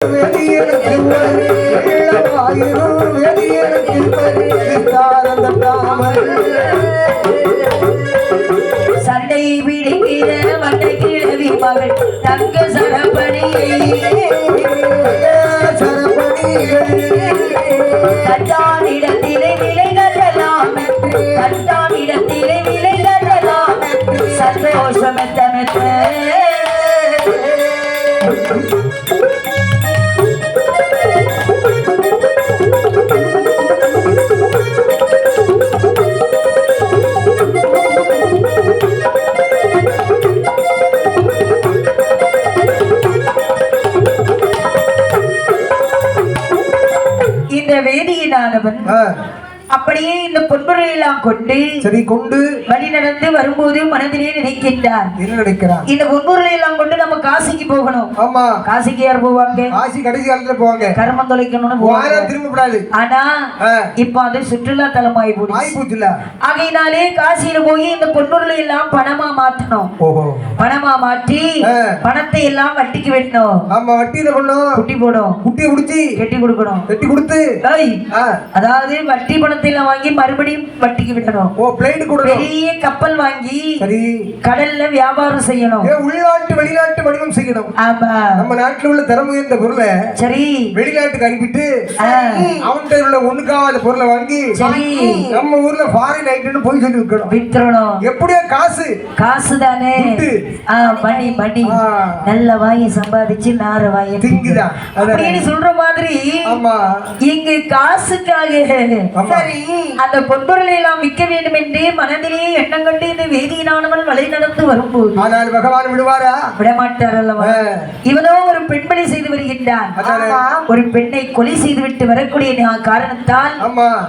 வேதியனுக்கு ஒரு சண்டை பிடிக்கிற வண்டை கிழவி மகள் தங்க சரப்பணியை வேதியினானவன் அப்படியே இந்த பொன்பொருளெல்லாம் கொண்டு சரி கொண்டு வழி நடந்து வரும்போது மனதிலே நினைக்கின்றார். என்ன நினைக்கிறான் இந்த பொன்பொருளை எல்லாம் கொண்டு நம்ம காசிக்கு போகணும். ஆமா. காசிக்கு யார் போவாங்க? காசி கடைசி காலத்துல போவாங்க. கர்மம் தொலைக்கணும்னு போவாங்க. திரும்ப விடாது ஆனா இப்ப அது சுற்றுலா தலமாயி ஆயிப்போச்சுல ஆகையினாலே காசியில போய் இந்த பொன்பொருளை எல்லாம் பணமா மாத்தணும் ஓஹோ. பணமா மாற்றி. பணத்தை எல்லாம் வட்டிக்கு வெட்டணும். ஆமா வட்டி பண்ணும் குட்டி போடும் குட்டியை குடிச்சு கெட்டி கொடுக்கணும். வெட்டி கொடுத்து. அதாவது வட்டி பணத்தை எல்லாம் வாங்கி மறுபடியும் வட்டிக்கு விட்டணும் ஓ பிளைட் கொடுக்கணும். பெரிய கப்பல் வாங்கி சரி. கடல்ல வியாபாரம் செய்யணும். ஏ, உள்நாட்டு வெளிநாட்டு வடிவம் செய்யணும். ஆமா. நம்ம நாட்டுல உள்ள திறமை இந்த பொருளை சரி. வெளிநாட்டுக்கு அனுப்பிட்டு. அவன்கிட்ட உள்ள ஒண்ணுக்காவாத பொருளை வாங்கி சரி. நம்ம ஊர்ல ஃபாரின் ஐட்டம்னு போய் சொல்லி விற்கணும். வித்துறணும். எப்படியோ காசு. காசு தானே மணி மணி. நல்ல வாங்கி சம்பாதிச்சு நார வாங்கி திங்குதான். அப்படின்னு சொல்ற மாதிரி ஆமா. இங்கு காசுக்காக. சரி அந்த பொன்பொருளை எல்லாம் விற்க வேண்டும் என்று மனதிலே எண்ணம் கண்டு இந்த வேதியினானவன் வழி நடந்து வரும்போது ஆனால் பகவான் விடுவாரா? விடமாட்டார் அல்லவா. இவனோ ஒரு பெண்பலை செய்து வருகின்றான். ஒரு பெண்ணை கொலை செய்து விட்டு வரக்கூடிய காரணத்தால்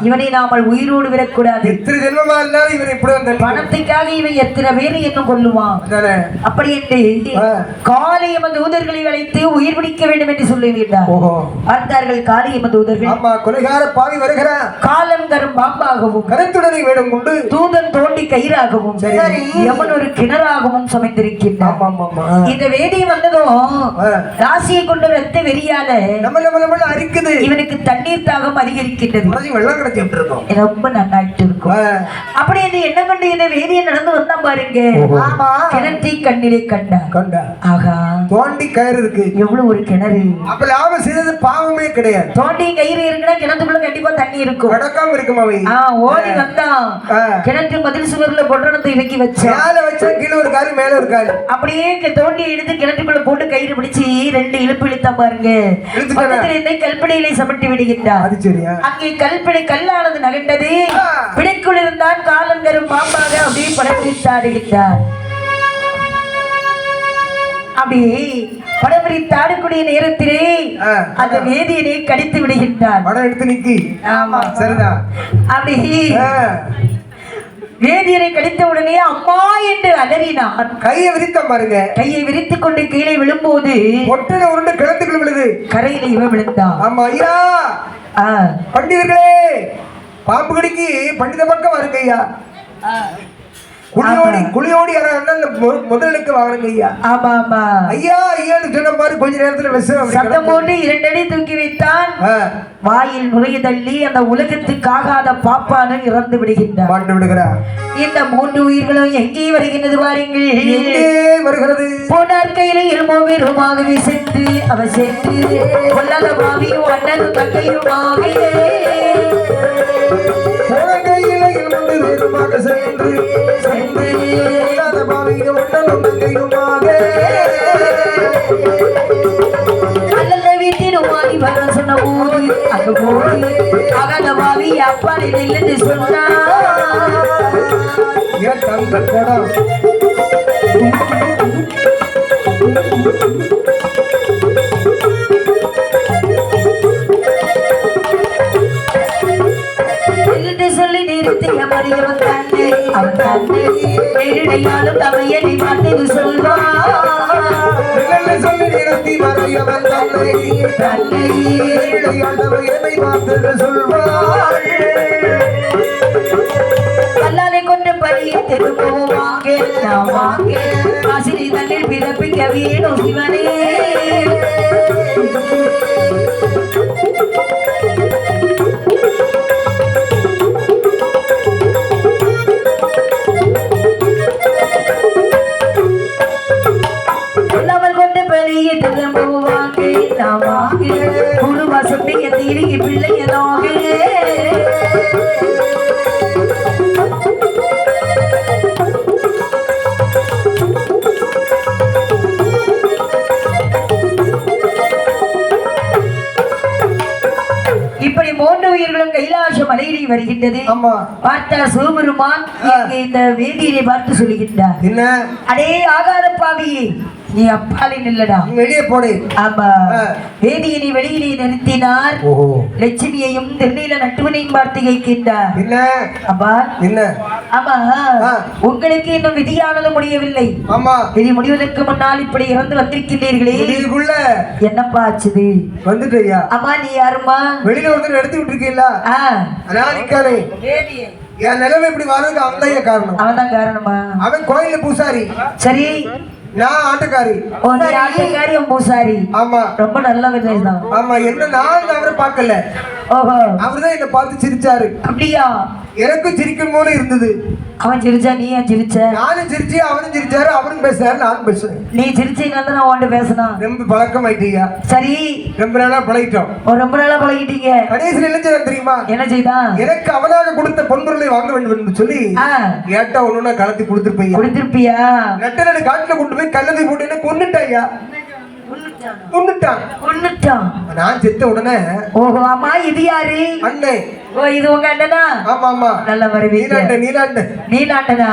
இவனை நாமல் உயிரோடு விடக்கூடாது. பணத்துக்காக இவன் எத்தனை பேரை என்ன அதானே? அப்படி என்று ஆ. காளியம தூதர்களை அழைத்து உயிர் பிடிக்க வேண்டும் என்று சொல்லுகின்றார் பார்த்தார்கள் காளியம தூதர்கள் ஆமா கொலைகார பாவி வருகிறான். காலம் தரும் பாம்பாகவும் கருத்துடனை வேடம் கொண்டு தூதன் தோண்டி கயிறாகவும். யமன் ஒரு கிணறாகவும் ஆ. இந்த வேதி வந்ததும். ராசியை கொண்டு ரத்த வெறியால அரிக்குது. இவனுக்கு தண்ணீர் தாகம் அதிகரிக்கின்றது. வெள்ளம் கிடைச்சிட்டு இருக்கோம். ரொம்ப நன்னாயிட்டு இருக்கும். அப்படி இந்த என்ன கண்டு இந்த வேதியை நடந்து வந்தா பாருங்க. கிணத்தை கண்ணிலே கண்டார் கண்டா ஆகா. தோண்டி கயிறு இருக்கு. எவ்வளவு ஒரு கிணறு? அப்ப லாபம் செய்தது பாவமே கிடையாது. தோண்டி கயிறு இருக்குன்னா கிணத்துக்குள்ள கண்டிப்பா தண்ணி இருக்கும். நடக்காம இருக்கும் அவை ஓடி வந்தான். கிணற்று மதில் சுவர்ல பொட்டணத்தை இறக்கி வச்சான் மேல வச்சா கீழே ஒரு காரு மேல ஒரு காரு அப்படியே தோண்டி எடுத்து கிணற்றுக்குள்ள போட்டு கயிறு பிடிச்சு ரெண்டு இழுப்பு இழுத்தா பாருங்க. இழுத்துட்டானா? பக்கத்தில் இருந்த கல்பனையிலே சமட்டி விடுகின்றார். அது சரியா? அங்கே கல்பனை கல்லானது ஆ. பிடிக்குள் இருந்தான் காலம் தரும் பாம்பாக அப்படியே படம்பிடித்தாடுகின்றார் அப்படியே படம்பிடித்தாடக்கூடிய நேரத்திலே. அந்த வேதியனை கடித்து விடுகின்றார் படம் எடுத்து நிக்கி. ஆமா. சரிதான் அப்படி. வேதியரை கடித்த உடனே அம்மா என்று அலறினான். கையை விரித்த பாருங்க. கையை விரித்துக் கொண்டு கீழே விழும்போது ஒட்டனை உருண்டு கிணத்துக்குள்ள விழுது. கரையில இவன் விழுந்தான். ஆமா ஐயா. ஆ. பண்டிதர்களே பாம்பு கடிக்கு பண்டித பக்கம் வருங்க ஐயா. குளியோடி குளியோடி முதலுக்கு வாங்குங்க ஐயா. ஆமா ஆமா. ஐயா ஐயான்னு சொன்ன மாதிரி கொஞ்ச நேரத்துல விஷம் சத்தம். போட்டு இரண்டடி தூக்கி வைத்தான். வாயில் நுழைய தள்ளி அந்த உலகத்துக்காகாத பாப்பானு இறந்து விடுகின்றான் மாண்டு விடுகிறா. இந்த மூன்று உயிர்களும் எங்கே வருகின்றது பாருங்கள். வருகிறது? போனார் கையில எலும்போ வெறுமாகவே சென்று அவ சென்று கொல்லாத பாவியும் அண்ணனும் தங்கையுமாக சென்று சென்று ஒன்றலும் தங்கையுமாக அல்லல்ல வீட்டினுமாய் வர சொன்ன போது அங்கு போது அகல பாவி அப்பா நின்று சொன்னா படம் என்று சொல்லி நிறுத்திய மறியவன் தன்னை அவன் தன்னை நேரிடையாலும் தமையனை பார்த்து சொல்வான் சொல்லி நிறுத்தி மறையவன் தன்னை இடையாண்டவர் என்னை பார்த்து சொல்வாள் கல்லாலை கொண்டு பழியை திரும்பவும் வாங்க நாம் வாங்க. ஆசிரியர் தன்னில் பிறப்பிக்க வேணும் சிவனே. மலையிலே வருகின்றது. ஆமா. பார்த்தா சிவபெருமான் இந்த வேதியினை பார்த்து சொல்லுகின்றார். என்ன? அடே ஆகாத பாவியே நீ அப்பாலே நில்லடா. வெளியே போடு. ஆமா. வேதியினை வெளியிலே நிறுத்தினார். லட்சுமியையும் திருநீல நட்டுவனையும் பார்த்து கேட்கின்றார். என்ன? அப்பா. என்ன? ஆமா. உங்களுக்கு இன்னும் விதியானது முடியவில்லை. ஆமா. விதி முடிவதற்கு முன்னால் இப்படி இறந்து வந்திருக்கின்றீர்களே. இதுக்குள்ள என்னப்பா ஆச்சுது? வந்துட்டு ஐயா அம்மா நீ யாரும்மா? வெளியில ஒருத்தர் எடுத்து விட்டுருக்கீங்களா? வேதியை என் நிலைமை இப்படி வர்றதுக்கு அவன் தான் காரணம். அவன்தான் காரணமா? அவன் கோயில பூசாரி. சரி. நான் ஆட்டக்காரி. ஆட்டுக்காரி பூசாரி. ஆமா. ரொம்ப நல்ல தான். ஆமா என்ன நான் அவரை பார்க்கல. அவர்தான் என்ன பார்த்து சிரிச்சாரு. அப்படியா? எனக்கும் சிரிக்கும் போல இருந்தது. அவன் சிரிச்சா நீ ஏன் சிரிச்ச? நானும் சிரிச்சு அவனும் சிரிச்சாரு அவரும் பேசுறாரு நானும் பேசுறேன். நீ சிரிச்சீங்கன்னா நான் உன்கிட்ட பேசினான் ரொம்ப பழக்கம் ஆயிட்டீங்க. சரி. ரொம்ப நாளா பழகிட்டோம். ரொம்ப நாளா பழகிட்டீங்க. கடைசியில் என்ன செய்யணும் தெரியுமா? என்ன செய்தான் எனக்கு அவனாக கொடுத்த பொன்பொருளை வாங்க வேண்டும் என்று சொல்லி ஆ. கேட்டா ஒண்ணு கலத்தி கொடுத்துருப்பீங்க கொடுத்திருப்பியா? நட்ட நடு காட்டுல கொண்டு போய் கல்லதை போட்டு கொண்டுட்டாயா கொண்டுட்டான் கொன்னுட்டான். நான் செத்த உடனே ஓஹோ அம்மா இது யாரு? அண்ணே. ஓ இது உங்க அண்ணனா? ஆமா ஆமா. நல்ல வருவீங்க நீலாண்ட நீலாண்ட. நீலாண்டனா.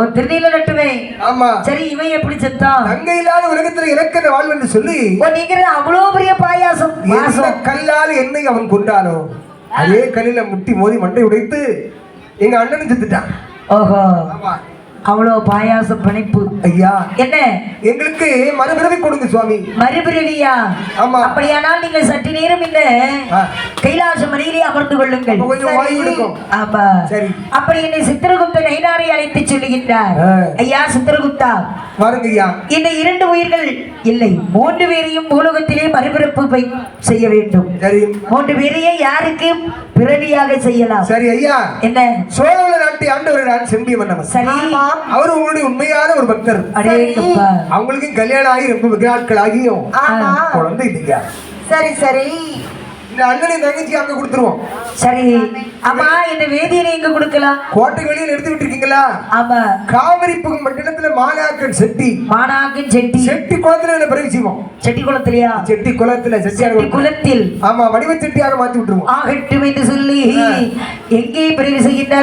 ஒரு திருநீல நட்டுவே ஆமா. சரி இவன் எப்படி செத்தான்? தங்க இல்லாத உலகத்துல எனக்கு என்ன வாழ்வு என்று சொல்லி ஓ நீங்க அவ்வளவு பெரிய பாயாசம்? வாசம் கல்லால் என்னை அவன் கொண்டானோ அதே கல்லில முட்டி மோதி மண்டை உடைத்து எங்க அண்ணனும் செத்துட்டான். ஓஹோ. ஆமா. அவ்வளவு பாயாசம் பிணைப்பு. ஐயா. என்ன? எங்களுக்கு மறுபிறவி கொடுங்க சுவாமி. மறுபிறவியா? ஆமா. அப்படியானால் நீங்கள் சற்று நேரம் இந்த. கைலாச மலையிலே அமர்ந்து கொள்ளுங்கள். கொஞ்சம். ஆமா சரி. அப்படி என்னை சித்திரகுப்த நைனாரை அழைத்து சொல்லுகின்றார். ஐயா சித்திரகுப்தா. பாருங்க ஐயா. இந்த இரண்டு உயிர்கள் இல்லை. மூன்று பேரையும் பூலோகத்திலே மறுபிறப்பு செய்ய வேண்டும். சரி. மூன்று பேரையே யாருக்கு? பிறவியாக செய்யலாம். சரி ஐயா. என்ன? சோழவள நாட்டை ஆண்டவர் நான் செம்பிய மன்னவன் சரி. அவர் உங்களுடைய உண்மையான ஒரு பக்தர். அடேங்கப்பா அவங்களுக்கும் கல்யாணம் ஆகி ரொம்ப வெகு நாட்கள் ஆகியும் குழந்தை இல்லையா சரி சரி. இந்த தங்கச்சி அங்க கொடுத்துருவோம். சரி. ஆமா இந்த வேதியனை எங்க கொடுக்கலாம்? கோட்டை வெளியில் எடுத்து விட்டுருக்கீங்களா ஆமா. காவிரி புகும் பட்டணத்துல மாலாக்கன் செட்டி. மானாக்கன் செட்டி. செட்டி குளத்துல பிறகு செய்வோம்? செட்டி குளத்திலையா? செட்டி குளத்துல செட்டி குளத்தில். ஆமா வடிவ செட்டியாக மாத்தி விட்டுருவோம். ஆகட்டும் என்று சொல்லி எங்கே பிரிவு செய்கின்றார்